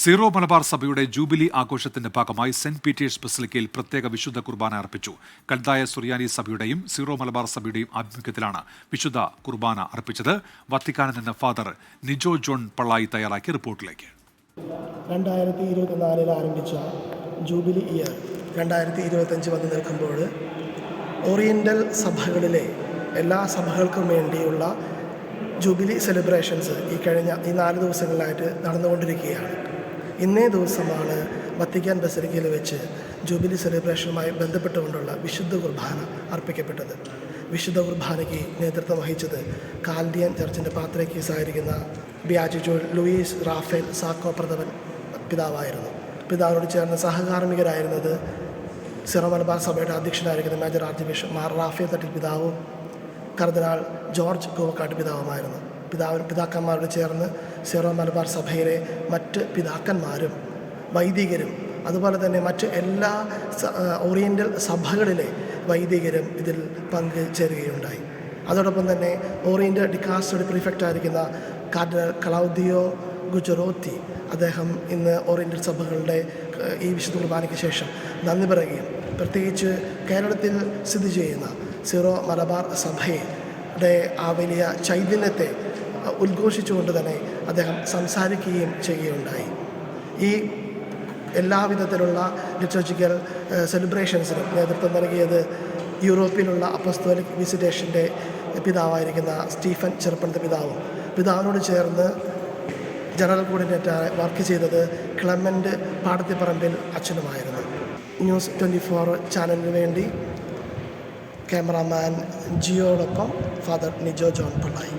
Zero Malabar സഭയുടെ jubilee ആഘോഷത്തിന്റെ ഭാഗമായി സെന്റ് പീറ്റേഴ്സ് ബസിലിക്കയിൽ പ്രത്യേക വിശുദ്ധ കുർബാന അർപ്പിച്ചു. കൽതായ സുറിയാനി സഭയുടെയും സീറോ മലബാർ സഭയുടെയും ആഭിമുഖ്യത്തിലാണ് വിശുദ്ധ കുർബാന അർപ്പിച്ചത്. വത്തിക്കാനിൽ നിന്ന് ഫാദർ നിജോ ജോൺ പള്ളായി തയ്യാറാക്കിയ റിപ്പോർട്ടിലേക്ക്. രണ്ടായിരത്തി ഇരുപത്തിനാലിൽ ആരംഭിച്ച ജൂബിലി ഇയർ രണ്ടായിരത്തി ഇരുപത്തഞ്ച് വന്ന് നിൽക്കുമ്പോൾ സഭകളിലെ എല്ലാ സഭകൾക്കും വേണ്ടിയുള്ള ജൂബിലി സെലിബ്രേഷൻസ് ഈ കഴിഞ്ഞ ഈ നാല് ദിവസങ്ങളിലായിട്ട് നടന്നുകൊണ്ടിരിക്കുകയാണ്. ഇന്നേ ദിവസമാണ് വത്തിക്കാൻ ബസരിക്കയിൽ വെച്ച് ജൂബിലി സെലിബ്രേഷനുമായി ബന്ധപ്പെട്ടുകൊണ്ടുള്ള വിശുദ്ധ കുർബാന അർപ്പിക്കപ്പെട്ടത്. വിശുദ്ധ കുർബാനയ്ക്ക് നേതൃത്വം വഹിച്ചത് കാൽഡിയൻ ചർച്ചിന്റെ പാത്രക്കീസായിരിക്കുന്ന ബിയാജു ലൂയിസ് റാഫേൽ സാക്കോ പ്രഥമൻ പിതാവായിരുന്നു. പിതാവിനോട് ചേർന്ന് സഹകാർമ്മികരായിരുന്നത് സിറോ മലബാർ സഭയുടെ അധ്യക്ഷനായിരിക്കുന്ന major archbishop Mar Rafale Thattil പിതാവും കർദിനാൾ ജോർജ് ഗോവക്കാട്ട് പിതാവുമായിരുന്നു. പിതാവ് പിതാക്കന്മാരോട് ചേർന്ന് സിറോ മലബാർ സഭയിലെ മറ്റ് പിതാക്കന്മാരും വൈദികരും അതുപോലെ തന്നെ മറ്റ് എല്ലാ ഓറിയന്റൽ സഭകളിലെ വൈദികരും ഇതിൽ പങ്ക് ചേരുകയുണ്ടായി അതോടൊപ്പം തന്നെ ഓറിയന്റൽ ഡിക്കാസ്റ്റഡ് പ്രിഫെക്റ്റായിരിക്കുന്ന കാർഡിനൽ ക്ലൗദിയോ ഗുജറോത്തി അദ്ദേഹം ഇന്ന് ഓറിയന്റൽ സഭകളുടെ ഈ വിശുദ്ധ കുർബാനയ്ക്ക് ശേഷം നന്ദി പറയുകയും പ്രത്യേകിച്ച് കേരളത്തിൽ സ്ഥിതി ചെയ്യുന്ന സീറോ മലബാർ സഭയുടെ ആ വലിയ ചൈതന്യത്തെ ഉദ്ഘോഷിച്ചുകൊണ്ട് തന്നെ അദ്ദേഹം സംസാരിക്കുകയും ചെയ്യുകയുണ്ടായി. ഈ എല്ലാവിധത്തിലുള്ള ലിറ്ററേച്ചറിക്കൽ സെലിബ്രേഷൻസിനും നേതൃത്വം നൽകിയത് യൂറോപ്പിലുള്ള അപ്പസ്തോലിക് വിസിറ്റേഷന്റെ പിതാവായിരിക്കുന്ന സ്റ്റീഫൻ ചെറുപ്പണത്തെ പിതാവും. പിതാവിനോട് ചേർന്ന് ജനറൽ കോർഡിനേറ്റർ വർക്ക് ചെയ്തത് ക്ലമന്റ് പാടത്തിപ്പറമ്പിൽ അച്ഛനുമായിരുന്നു. ന്യൂസ് ട്വന്റി ഫോർ ചാനലിന് വേണ്ടി ക്യാമറാമാൻ ജിയോടൊപ്പം ഫാദർ നിജോ ജോൺ പള്ളായി.